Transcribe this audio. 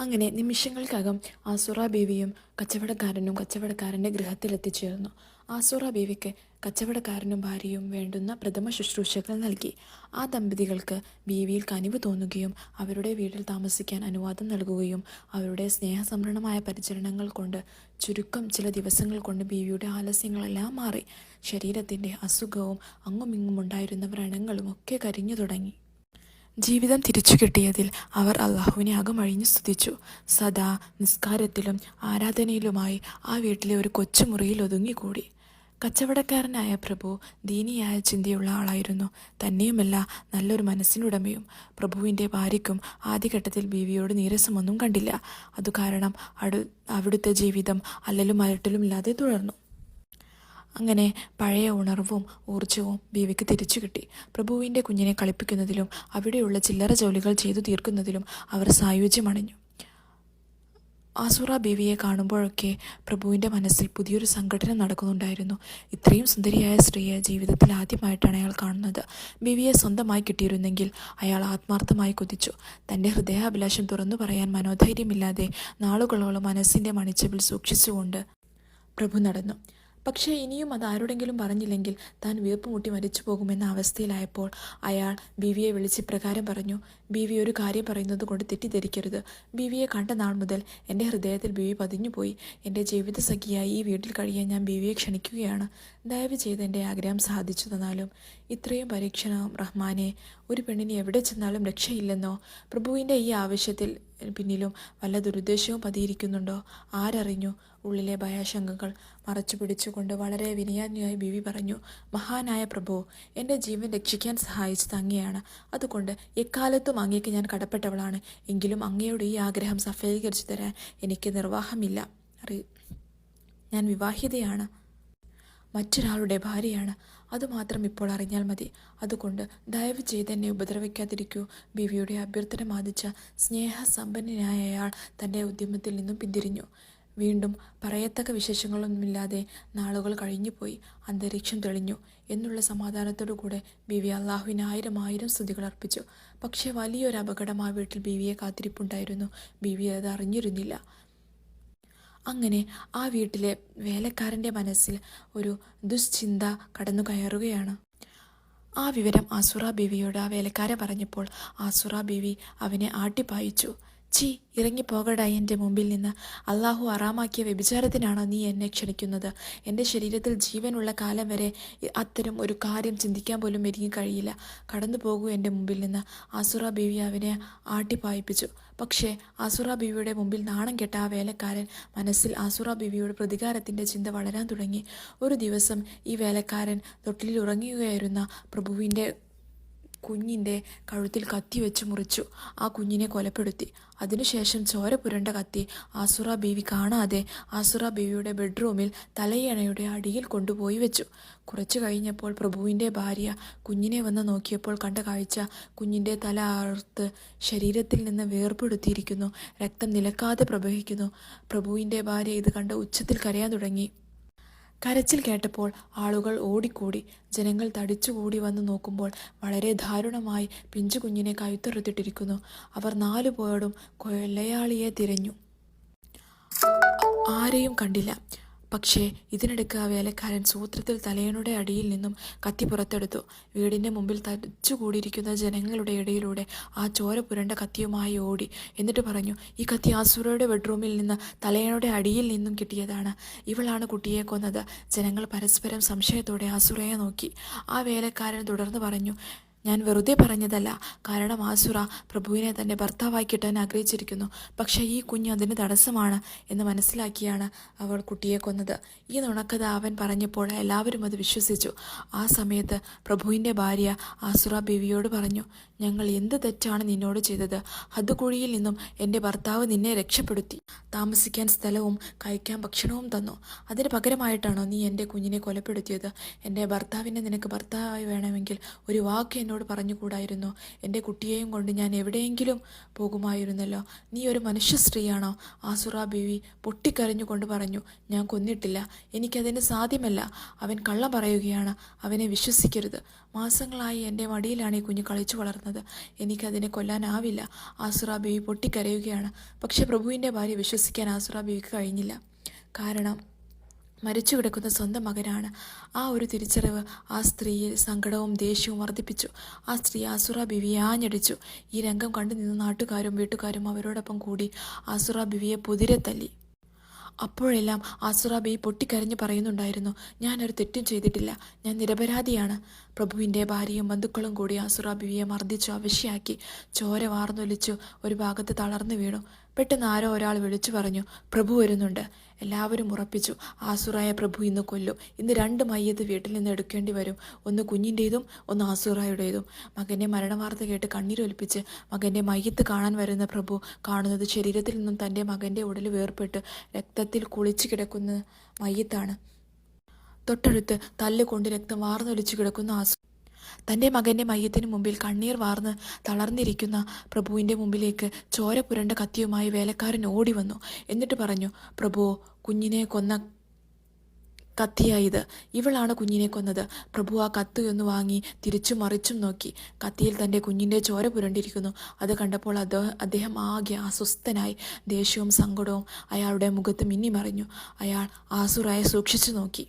അങ്ങനെ നിമിഷങ്ങൾക്കകം ആസുറ ബീവിയും കച്ചവടക്കാരനും കച്ചവടക്കാരന്റെ ഗൃഹത്തിലെത്തിച്ചേർന്നു. ആസുറ ബീവിക്ക് കച്ചവടക്കാരനും ഭാര്യയും വേണ്ടുന്ന പ്രഥമ ശുശ്രൂഷകൾ നൽകി. ആ ദമ്പതികൾക്ക് ബീവിയിൽ കനിവ് തോന്നുകയും അവരുടെ വീട്ടിൽ താമസിക്കാൻ അനുവാദം നൽകുകയും അവരുടെ സ്നേഹസംഭരണമായ പരിചരണങ്ങൾ കൊണ്ട് ചുരുക്കം ചില ദിവസങ്ങൾ കൊണ്ട് ബീവിയുടെ ആലസ്യങ്ങളെല്ലാം മാറി. ശരീരത്തിന്റെ അസുഖവും അങ്ങുമിങ്ങും ഉണ്ടായിരുന്ന വ്രണങ്ങളും ഒക്കെ കരിഞ്ഞു തുടങ്ങി. ജീവിതം തിരിച്ചു കിട്ടിയതിൽ അവർ അള്ളാഹുവിനെ അകമഴിഞ്ഞു സ്തുതിച്ചു. സദാ നിസ്കാരത്തിലും ആരാധനയിലുമായി ആ വീട്ടിലെ ഒരു കൊച്ചുമുറിയിൽ ഒതുങ്ങിക്കൂടി. കച്ചവടക്കാരനായ പ്രഭു ദീനിയായ ചിന്തയുള്ള ആളായിരുന്നു. തന്നെയുമല്ല നല്ലൊരു മനസ്സിനുടമയും. പ്രഭുവിന്റെ ഭാര്യയ്ക്കും ആദ്യഘട്ടത്തിൽ ബീവിയോട് നീരസമൊന്നും കണ്ടില്ല. അതുകാരണം അടു അവിടുത്തെ ജീവിതം അല്ലലും അലട്ടലും ഇല്ലാതെ തുടർന്നു. അങ്ങനെ പഴയ ഉണർവും ഊർജവും ബീവിക്ക് തിരിച്ചു കിട്ടി. പ്രഭുവിന്റെ കുഞ്ഞിനെ കളിപ്പിക്കുന്നതിലും അവിടെയുള്ള ചില്ലറ ജോലികൾ ചെയ്തു തീർക്കുന്നതിലും അവർ സായുജ്യമണിഞ്ഞു. ആസുറ ബീവിയെ കാണുമ്പോഴൊക്കെ പ്രഭുവിന്റെ മനസ്സിൽ പുതിയൊരു സംഘടന നടക്കുന്നുണ്ടായിരുന്നു. ഇത്രയും സുന്ദരിയായ സ്ത്രീയെ ജീവിതത്തിൽ ആദ്യമായിട്ടാണ് അയാൾ കാണുന്നത്. ബീവിയെ സ്വന്തമായി കിട്ടിയിരുന്നെങ്കിൽ അയാൾ ആത്മാർത്ഥമായി കൊതിച്ചു. തന്റെ ഹൃദയാഭിലാഷം തുറന്നു പറയാൻ മനോധൈര്യമില്ലാതെ നാളുകളോളം മനസ്സിന്റെ മണിച്ചവിൽ സൂക്ഷിച്ചുകൊണ്ട് പ്രഭു നടന്നു. പക്ഷേ ഇനിയും അത് ആരോടെങ്കിലും പറഞ്ഞില്ലെങ്കിൽ താൻ വീർപ്പ് മുട്ടി മരിച്ചു പോകുമെന്ന അവസ്ഥയിലായപ്പോൾ അയാൾ ബിവിയെ വിളിച്ച് പ്രകാരം പറഞ്ഞു ബിവി ഒരു കാര്യം പറയുന്നത് കൊണ്ട് തെറ്റിദ്ധരിക്കരുത്. ബിവിയെ കണ്ട നാൾ മുതൽ എന്റെ ഹൃദയത്തിൽ ബിവി പതിഞ്ഞുപോയി. എന്റെ ജീവിത സഖിയായി ഈ വീട്ടിൽ കഴിയാൻ ഞാൻ ബിവിയെ ക്ഷണിക്കുകയാണ്. ദയവ് ചെയ്ത് എന്റെ ആഗ്രഹം സാധിച്ചു തന്നാലും ഇത്രയും പരീക്ഷണം റഹ്മാനെ ഒരു പെണ്ണിന് എവിടെ ചെന്നാലും രക്ഷയില്ലെന്നോ? പ്രഭുവിന്റെ ഈ ആവശ്യത്തിൽ പിന്നിലും വല്ല ദുരുദ്ദേശവും പതിയിരിക്കുന്നുണ്ടോ? ആരറിഞ്ഞു? ഉള്ളിലെ ഭയാശങ്കകൾ മറച്ചു പിടിച്ചുകൊണ്ട് വളരെ വിനയാന്യായി ബിവി പറഞ്ഞു മഹാനായ പ്രഭു എന്റെ ജീവൻ രക്ഷിക്കാൻ സഹായിച്ചത് അങ്ങയാണ്. അതുകൊണ്ട് എക്കാലത്തും അങ്ങേക്ക് ഞാൻ കടപ്പെട്ടവളാണ്. എങ്കിലും അങ്ങയുടെ ഈ ആഗ്രഹം സഫലീകരിച്ചു തരാൻ എനിക്ക് നിർവാഹമില്ല. അറി ഞാൻ വിവാഹിതയാണ്. മറ്റൊരാളുടെ ഭാര്യയാണ്. അതുമാത്രം ഇപ്പോൾ അറിഞ്ഞാൽ മതി. അതുകൊണ്ട് ദയവ് ചെയ്ത് എന്നെ ഉപദ്രവിക്കാതിരിക്കൂ. ബിവിയുടെ അഭ്യർത്ഥന ബാധിച്ച സ്നേഹസമ്പന്നനായ അയാൾ തന്റെ ഉദ്യമത്തിൽ നിന്നും പിന്തിരിഞ്ഞു. വീണ്ടും പറയത്തക്ക വിശേഷങ്ങളൊന്നുമില്ലാതെ നാളുകൾ കഴിഞ്ഞുപോയി. അന്തരീക്ഷം തെളിഞ്ഞു. എന്നുള്ള സമാധാനത്തോടു കൂടെ ബിവി അള്ളാഹുവിന് ആയിരം ആയിരം സ്തുതികൾ അർപ്പിച്ചു. പക്ഷേ വലിയൊരു അപകടം ആ വീട്ടിൽ ബിവിയെ കാത്തിരിപ്പുണ്ടായിരുന്നു. ബിവി അത് അറിഞ്ഞിരുന്നില്ല. അങ്ങനെ ആ വീട്ടിലെ വേലക്കാരന്റെ മനസ്സിൽ ഒരു ദുശ്ചിന്ത കടന്നു കയറുകയാണ്. ആ വിവരം ആസുറ ബീവിയോട് ആ വേലക്കാരെ പറഞ്ഞപ്പോൾ ആസുറ ബീവി അവനെ ആട്ടിപ്പായിച്ചു. ചീ ഇറങ്ങിപ്പോകടാ എന്റെ മുമ്പിൽ നിന്ന്. അള്ളാഹു അറാമാക്കിയ വ്യഭിചാരത്തിനാണോ നീ എന്നെ ക്ഷണിക്കുന്നത്? എന്റെ ശരീരത്തിൽ ജീവനുള്ള കാലം വരെ അത്തരം ഒരു കാര്യം ചിന്തിക്കാൻ പോലും എനിക്ക് കഴിയില്ല. കടന്നു പോകൂ എന്റെ മുമ്പിൽ നിന്ന്. ആസുറ ബീവി അവനെ ആട്ടിപ്പായിപ്പിച്ചു പക്ഷേ ആസുറ ബീവിയുടെ മുമ്പിൽ നാണം കെട്ട ആ വേലക്കാരൻ മനസ്സിൽ ആസുറ ബീവിയുടെ പ്രതികാരത്തിന്റെ ചിന്ത വളരാൻ തുടങ്ങി. ഒരു ദിവസം ഈ വേലക്കാരൻ തൊട്ടിലിൽ ഉറങ്ങുകയായിരുന്ന പ്രഭുവിന്റെ കുഞ്ഞിന്റെ കഴുത്തിൽ കത്തി വെച്ച് മുറിച്ചു. ആ കുഞ്ഞിനെ കൊലപ്പെടുത്തി. അതിനുശേഷം ചോര പുരണ്ട കത്തി ആസുറ ബീവി കാണാതെ ആസുറ ബീവിയുടെ ബെഡ്റൂമിൽ തലയണയുടെ അടിയിൽ കൊണ്ടുപോയി വെച്ചു. കുറച്ചു കഴിഞ്ഞപ്പോൾ പ്രഭുവിന്റെ ഭാര്യ കുഞ്ഞിനെ വന്ന് നോക്കിയപ്പോൾ കണ്ട കാഴ്ച കുഞ്ഞിന്റെ തല അറുത്ത് ശരീരത്തിൽ നിന്ന് വേർപെടുത്തിയിരിക്കുന്നു. രക്തം നിലക്കാതെ പ്രവഹിക്കുന്നു. പ്രഭുവിന്റെ ഭാര്യ ഇത് കണ്ട് ഉച്ചത്തിൽ കരയാൻ തുടങ്ങി. കരച്ചിൽ കേട്ടപ്പോൾ ആളുകൾ ഓടിക്കൂടി. ജനങ്ങൾ തടിച്ചുകൂടി വന്ന് നോക്കുമ്പോൾ വളരെ ദാരുണമായി പിഞ്ചു കുഞ്ഞിനെ കഴുത്തെടുത്തിട്ടിരിക്കുന്നു അവർ നാലു പോയടും കൊല്ലയാളിയെ തിരഞ്ഞു. ആരെയും കണ്ടില്ല. പക്ഷേ ഇതിനിടയ്ക്ക് ആ വേലക്കാരൻ സൂത്രത്തിൽ തലയണയുടെ അടിയിൽ നിന്നും കത്തി പുറത്തെടുത്തു. വീടിന്റെ മുമ്പിൽ തടിച്ചുകൂടിയിരിക്കുന്ന ജനങ്ങളുടെ ഇടയിലൂടെ ആ ചോര പുരണ്ട കത്തിയുമായി ഓടി. എന്നിട്ട് പറഞ്ഞു ഈ കത്തി ആസുരയുടെ ബെഡ്റൂമിൽ നിന്ന് തലയണയുടെ അടിയിൽ നിന്നും കിട്ടിയതാണ്. ഇവളാണ് കുട്ടിയെ കൊന്നത്. ജനങ്ങൾ പരസ്പരം സംശയത്തോടെ ആസുരയെ നോക്കി. ആ വേലക്കാരൻ തുടർന്ന് പറഞ്ഞു ഞാൻ വെറുതെ പറഞ്ഞതല്ല. കാരണം ആസുറ പ്രഭുവിനെ തന്റെ ഭർത്താവായി കിട്ടാൻ ആഗ്രഹിച്ചിരിക്കുന്നു. പക്ഷേ ഈ കുഞ്ഞ് അതിന് തടസ്സമാണ് എന്ന് മനസ്സിലാക്കിയാണ് അവൾ കുട്ടിയെ കൊന്നത്. ഈ നുണക്കഥ അവൻ പറഞ്ഞപ്പോൾ എല്ലാവരും അത് വിശ്വസിച്ചു. ആ സമയത്ത് പ്രഭുവിന്റെ ഭാര്യ ആസുറ ബീവിയോട് പറഞ്ഞു ഞങ്ങൾ എന്ത് തെറ്റാണ് നിന്നോട് ചെയ്തത്? ഹദ്കുഴിയിൽ നിന്നും എന്റെ ഭർത്താവ് നിന്നെ രക്ഷപ്പെടുത്തി. താമസിക്കാൻ സ്ഥലവും കഴിക്കാൻ ഭക്ഷണവും തന്നു. അതിന് പകരമായിട്ടാണോ നീ എന്റെ കുഞ്ഞിനെ കൊലപ്പെടുത്തിയത്? എന്റെ ഭർത്താവിനെ നിനക്ക് ഭർത്താവായി വേണമെങ്കിൽ ഒരു വാക്ക് എന്നോട് പറഞ്ഞുകൂടായിരുന്നോ. എന്റെ കുട്ടിയെയും കൊണ്ട് ഞാൻ എവിടെയെങ്കിലും പോകുമായിരുന്നല്ലോ. നീ ഒരു മനുഷ്യ സ്ത്രീയാണോ? ആസുറ ബീവി പൊട്ടിക്കരഞ്ഞുകൊണ്ട് പറഞ്ഞു. ഞാൻ കൊന്നിട്ടില്ല. എനിക്കതിന് സാധ്യമല്ല. അവൻ കള്ളം പറയുകയാണ്. അവനെ വിശ്വസിക്കരുത്. മാസങ്ങളായി എന്റെ മടിയിലാണ് ഈ കുഞ്ഞ് കളിച്ചു വളർന്നത്. എനിക്കതിനെ കൊല്ലാനാവില്ല. ആസുറ ബീവി പൊട്ടിക്കരയുകയാണ്. പക്ഷെ പ്രഭുവിന്റെ ഭാര്യ വിശ്വസിക്കാൻ ആസുറ ബീവിക്ക് കഴിഞ്ഞില്ല. കാരണം മരിച്ചു കിടക്കുന്ന സ്വന്തം മകനാണ്. ആ ഒരു തിരിച്ചറിവ് ആ സ്ത്രീയിൽ സങ്കടവും ദേഷ്യവും വർദ്ധിപ്പിച്ചു. ആ സ്ത്രീ ആസുറ ബിവിയെ ആഞ്ഞടിച്ചു ഈ രംഗം കണ്ടു നിന്ന നാട്ടുകാരും വീട്ടുകാരും അവരോടൊപ്പം കൂടി ആസുറ ബിവിയെ പുതിരെ തല്ലി. അപ്പോഴെല്ലാം ആസുറ ബി പൊട്ടിക്കരഞ്ഞ് പറയുന്നുണ്ടായിരുന്നു ഞാനൊരു തെറ്റും ചെയ്തിട്ടില്ല. ഞാൻ നിരപരാധിയാണ്. പ്രഭുവിന്റെ ഭാര്യയും ബന്ധുക്കളും കൂടി ആസുറ ബിവിയെ മർദ്ദിച്ചു അവശ്യാക്കി ചോര വാർന്നൊലിച്ചു ഒരു ഭാഗത്ത് തളർന്നു വീണു. പെട്ടെന്ന് ആരോ ഒരാൾ വിളിച്ചു പറഞ്ഞു പ്രഭു വരുന്നുണ്ട്. എല്ലാവരും ഉറപ്പിച്ചു ആസുറായ പ്രഭു ഇന്ന് കൊല്ലും. ഇന്ന് രണ്ട് മയ്യത്ത് വീട്ടിൽ നിന്ന് എടുക്കേണ്ടി വരും. ഒന്ന് കുഞ്ഞിന്റേതും ഒന്ന് ആസുറായുടേതും. മകന്റെ മരണവാർത്ത കേട്ട് കണ്ണീരൊലിപ്പിച്ച് മകന്റെ മയ്യത്ത് കാണാൻ വരുന്ന പ്രഭു കാണുന്നത് ശരീരത്തിൽ നിന്നും തന്റെ മകന്റെ ഉടൽ വേർപെട്ട് രക്തത്തിൽ കുളിച്ചു കിടക്കുന്ന മയ്യത്താണ്. തൊട്ടടുത്ത് തല്ലുകൊണ്ട് രക്തം വാർന്നൊലിച്ചു കിടക്കുന്ന ആസു തന്റെ മകന്റെ മയ്യത്തിന് മുമ്പിൽ കണ്ണീർ വാർന്ന് തളർന്നിരിക്കുന്ന പ്രഭുവിന്റെ മുമ്പിലേക്ക് ചോര പുരണ്ട കത്തിയുമായി വേലക്കാരൻ ഓടി വന്നു. എന്നിട്ട് പറഞ്ഞു പ്രഭു കുഞ്ഞിനെ കൊന്ന കത്തിയായത് ഇവളാണ് കുഞ്ഞിനെ കൊന്നത്. പ്രഭു ആ കത്ത് ഒന്ന് വാങ്ങി തിരിച്ചു മറിച്ചും നോക്കി. കത്തിയിൽ തന്റെ കുഞ്ഞിന്റെ ചോര പുരണ്ടിരിക്കുന്നു. അത് കണ്ടപ്പോൾ അദ്ദേഹം അദ്ദേഹം ആകെ അസ്വസ്ഥനായി ദേഷ്യവും സങ്കടവും അയാളുടെ മുഖത്ത് മിന്നിമറിഞ്ഞു. അയാൾ ആസുറായി സൂക്ഷിച്ചു നോക്കി.